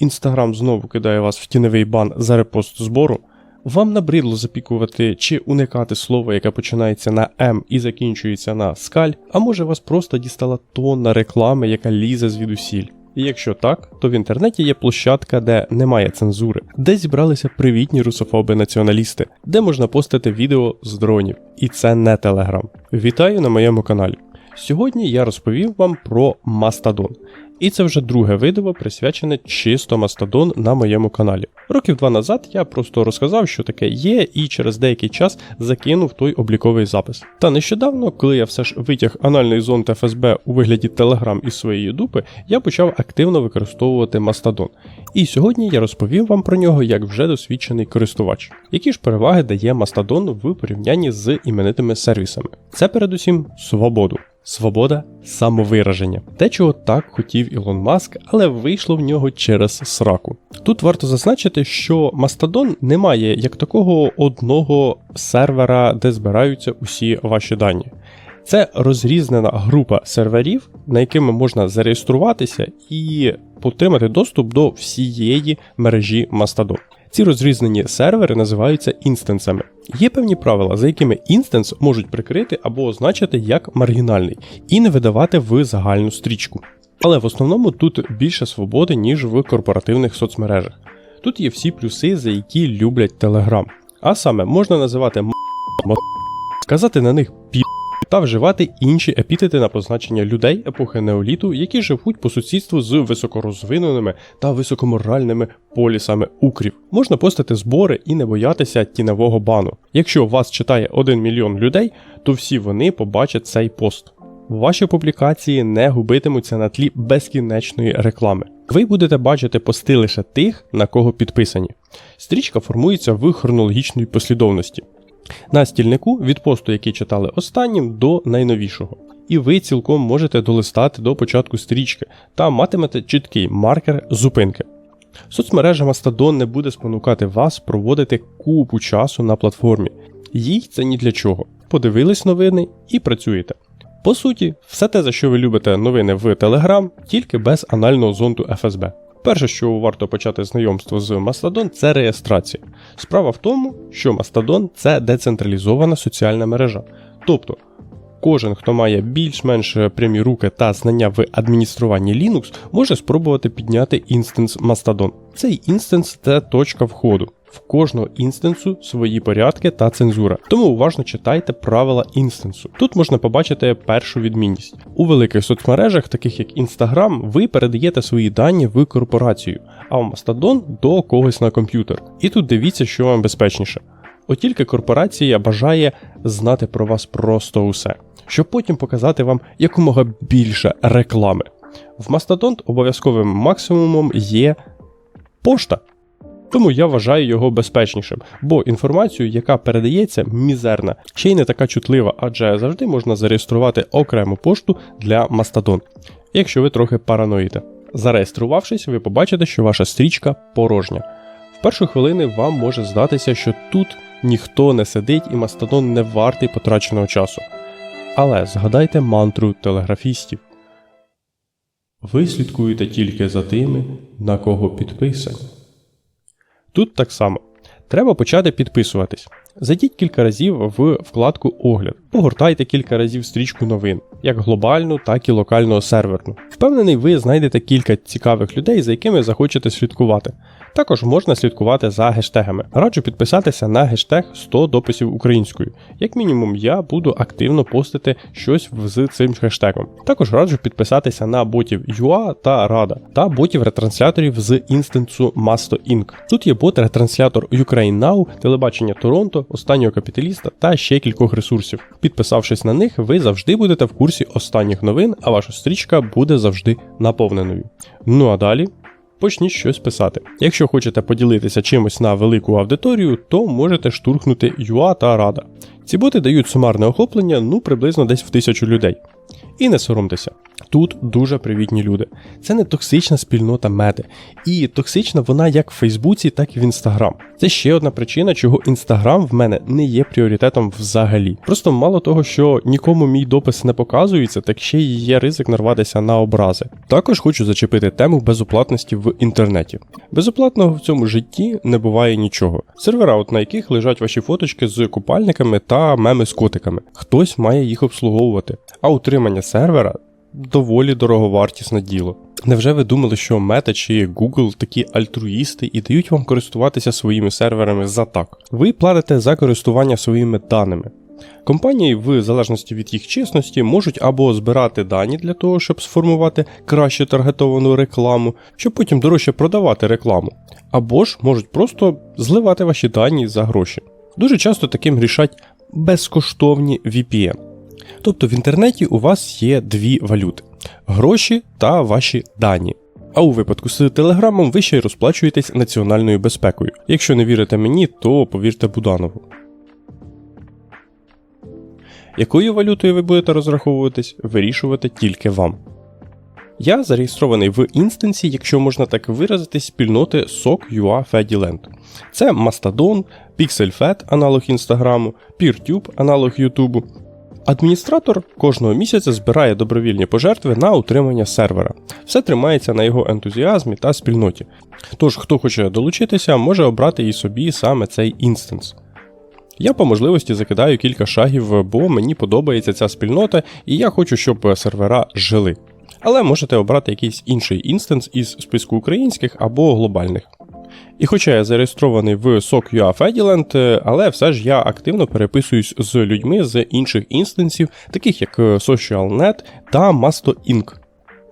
Інстаграм знову кидає вас в тіньовий бан за репост збору, вам набридло запікувати чи уникати слова, яке починається на М і закінчується на скаль, а може вас просто дістала тонна реклами, яка лізе звідусіль. І якщо так, то в інтернеті є площадка, де немає цензури, де зібралися привітні русофоби-націоналісти, де можна постити відео з дронів. І це не Телеграм. Вітаю на моєму каналі. Сьогодні я розповів вам про Мастодон. І це вже друге відео присвячене чисто Мастодон на моєму каналі. Років два назад я просто розказав, що таке є, і через деякий час закинув той обліковий запис. Та нещодавно, коли я все ж витяг анальний зонд ФСБ у вигляді Telegram із своєї дупи, я почав активно використовувати Мастодон. І сьогодні я розповім вам про нього як вже досвідчений користувач. Які ж переваги дає Мастодон в порівнянні з іменитими сервісами? Це передусім свободу. Свобода самовираження. Те, чого так хотів Ілон Маск, але вийшло в нього через сраку. Тут варто зазначити, що Mastodon не має як такого одного сервера, де збираються усі ваші дані. Це розрізнена група серверів, на якими можна зареєструватися і отримати доступ до всієї мережі Mastodon. Ці розрізнені сервери називаються інстансами. Є певні правила, за якими інстанс можуть прикрити або означити як маргінальний і не видавати в загальну стрічку. Але в основному тут більше свободи, ніж в корпоративних соцмережах. Тут є всі плюси, за які люблять Telegram. А саме можна називати м***, сказати на них пі та вживати інші епітети на позначення людей епохи неоліту, які живуть по сусідству з високорозвиненими та високоморальними полісами укрів. Можна постати збори і не боятися тіневого бану. Якщо вас читає 1 мільйон людей, то всі вони побачать цей пост. Ваші публікації не губитимуться на тлі безкінечної реклами. Ви будете бачити пости лише тих, на кого підписані. Стрічка формується в хронологічній послідовності на стільнику від посту, який читали останнім, до найновішого. І ви цілком можете долистати до початку стрічки та матимете чіткий маркер зупинки. Соцмережа Mastodon не буде спонукати вас проводити купу часу на платформі. Їй це ні для чого. Подивились новини і працюєте. По суті, все те, за що ви любите новини в Telegram, тільки без анального зонту ФСБ. Перше, що варто почати знайомство з Mastodon, це реєстрація. Справа в тому, що Mastodon – це децентралізована соціальна мережа. Тобто, кожен, хто має більш-менш прямі руки та знання в адмініструванні Linux, може спробувати підняти інстанс Mastodon. Цей інстанс це точка входу. В кожного інстансу свої порядки та цензура. Тому уважно читайте правила інстансу. Тут можна побачити першу відмінність. У великих соцмережах, таких як Instagram, ви передаєте свої дані в корпорацію, а в Mastodon до когось на комп'ютер. І тут дивіться, що вам безпечніше. От тільки корпорація бажає знати про вас просто усе, щоб потім показати вам якомога більше реклами. В Mastodon обов'язковим максимумом є пошта. Тому я вважаю його безпечнішим, бо інформацію, яка передається, мізерна, ще й не така чутлива, адже завжди можна зареєструвати окрему пошту для Mastodon, якщо ви трохи параноїте. Зареєструвавшись, ви побачите, що ваша стрічка порожня. В перші хвилини вам може здатися, що тут ніхто не сидить і Mastodon не вартий потраченого часу. Але згадайте мантру телеграфістів. Ви слідкуєте тільки за тими, на кого підписані. Тут так само. Треба почати підписуватись. Зайдіть кілька разів в вкладку Огляд, погортайте кілька разів стрічку новин, як глобальну, так і локального серверну. Впевнений, ви знайдете кілька цікавих людей, за якими захочете слідкувати. Також можна слідкувати за гештегами. Раджу підписатися на гештег 100 дописів українською. Як мінімум, я буду активно постити щось з цим гештегом. Також раджу підписатися на ботів UA та Rada та ботів ретрансляторів з інстансу Masto Inc. Тут є бот-ретранслятор Ukraine Now, телебачення Торонто, останнього капіталіста та ще кількох ресурсів. Підписавшись на них, ви завжди будете в курсі останніх новин, а ваша стрічка буде завжди наповненою. Ну а далі почніть щось писати. Якщо хочете поділитися чимось на велику аудиторію, то можете штурхнути UA та Рада. Ці боти дають сумарне охоплення ну приблизно десь в тисячу людей. І не соромтеся. Тут дуже привітні люди. Це не токсична спільнота мети. І токсична вона як в Фейсбуці, так і в Інстаграм. Це ще одна причина, чого Інстаграм в мене не є пріоритетом взагалі. Просто мало того, що нікому мій допис не показується, так ще й є ризик нарватися на образи. Також хочу зачепити тему безоплатності в інтернеті. Безоплатного в цьому житті не буває нічого. Сервера, от на яких лежать ваші фоточки з купальниками та меми з котиками. Хтось має їх обслуговувати. А утримання сервера доволі дороговартісне діло. Невже ви думали, що Meta чи Google такі альтруїсти і дають вам користуватися своїми серверами за так? Ви платите за користування своїми даними. Компанії, в залежності від їх чесності, можуть або збирати дані для того, щоб сформувати краще таргетовану рекламу, щоб потім дорожче продавати рекламу, або ж можуть просто зливати ваші дані за гроші. Дуже часто таким рішать безкоштовні VPN. Тобто в інтернеті у вас є дві валюти: гроші та ваші дані. А у випадку з Телеграмом ви ще й розплачуєтесь національною безпекою. Якщо не вірите мені, то повірте Буданову. Якою валютою ви будете розраховуватись, вирішувати тільки вам. Я зареєстрований в інстансі, якщо можна так виразитись, спільноти SOC.ua Fediland. Це Mastodon, PixelFed, аналог Інстаграму, PeerTube, аналог Ютубу. Адміністратор кожного місяця збирає добровільні пожертви на утримання сервера. Все тримається на його ентузіазмі та спільноті. Тож, хто хоче долучитися, може обрати і собі саме цей інстанс. Я по можливості закидаю кілька шагів, бо мені подобається ця спільнота, і я хочу, щоб сервера жили. Але можете обрати якийсь інший інстанс із списку українських або глобальних. І хоча я зареєстрований в SOC.ua Fediland, але все ж я активно переписуюсь з людьми з інших інстансів, таких як SocialNet та Masto Inc.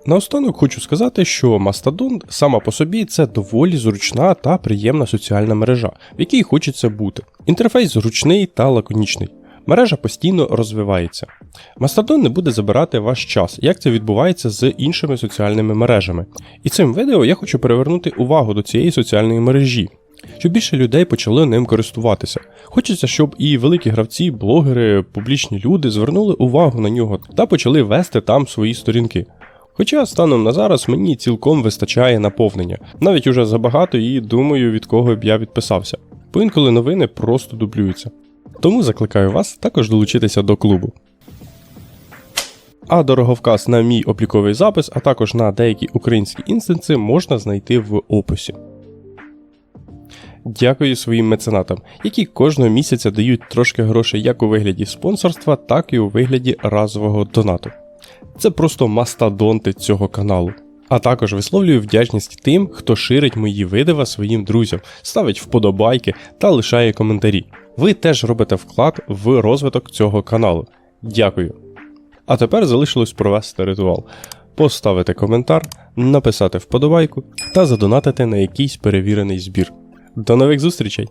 Наостанок хочу сказати, що Mastodon сама по собі це доволі зручна та приємна соціальна мережа, в якій хочеться бути. Інтерфейс зручний та лаконічний. Мережа постійно розвивається. Mastodon не буде забирати ваш час, як це відбувається з іншими соціальними мережами. І цим відео я хочу привернути увагу до цієї соціальної мережі, щоб більше людей почали ним користуватися. Хочеться, щоб і великі гравці, блогери, публічні люди звернули увагу на нього та почали вести там свої сторінки. Хоча станом на зараз мені цілком вистачає наповнення, навіть уже забагато і думаю, від кого б я відписався. Бо інколи новини просто дублюються. Тому закликаю вас також долучитися до клубу. А дороговказ на мій обліковий запис, а також на деякі українські інстанси можна знайти в описі. Дякую своїм меценатам, які кожного місяця дають трошки грошей як у вигляді спонсорства, так і у вигляді разового донату. Це просто мастодонти цього каналу. А також висловлюю вдячність тим, хто ширить мої видива своїм друзям, ставить вподобайки та лишає коментарі. Ви теж робите вклад в розвиток цього каналу. Дякую. А тепер залишилось провести ритуал: поставити коментар, написати вподобайку та задонатити на якийсь перевірений збір. До нових зустрічей!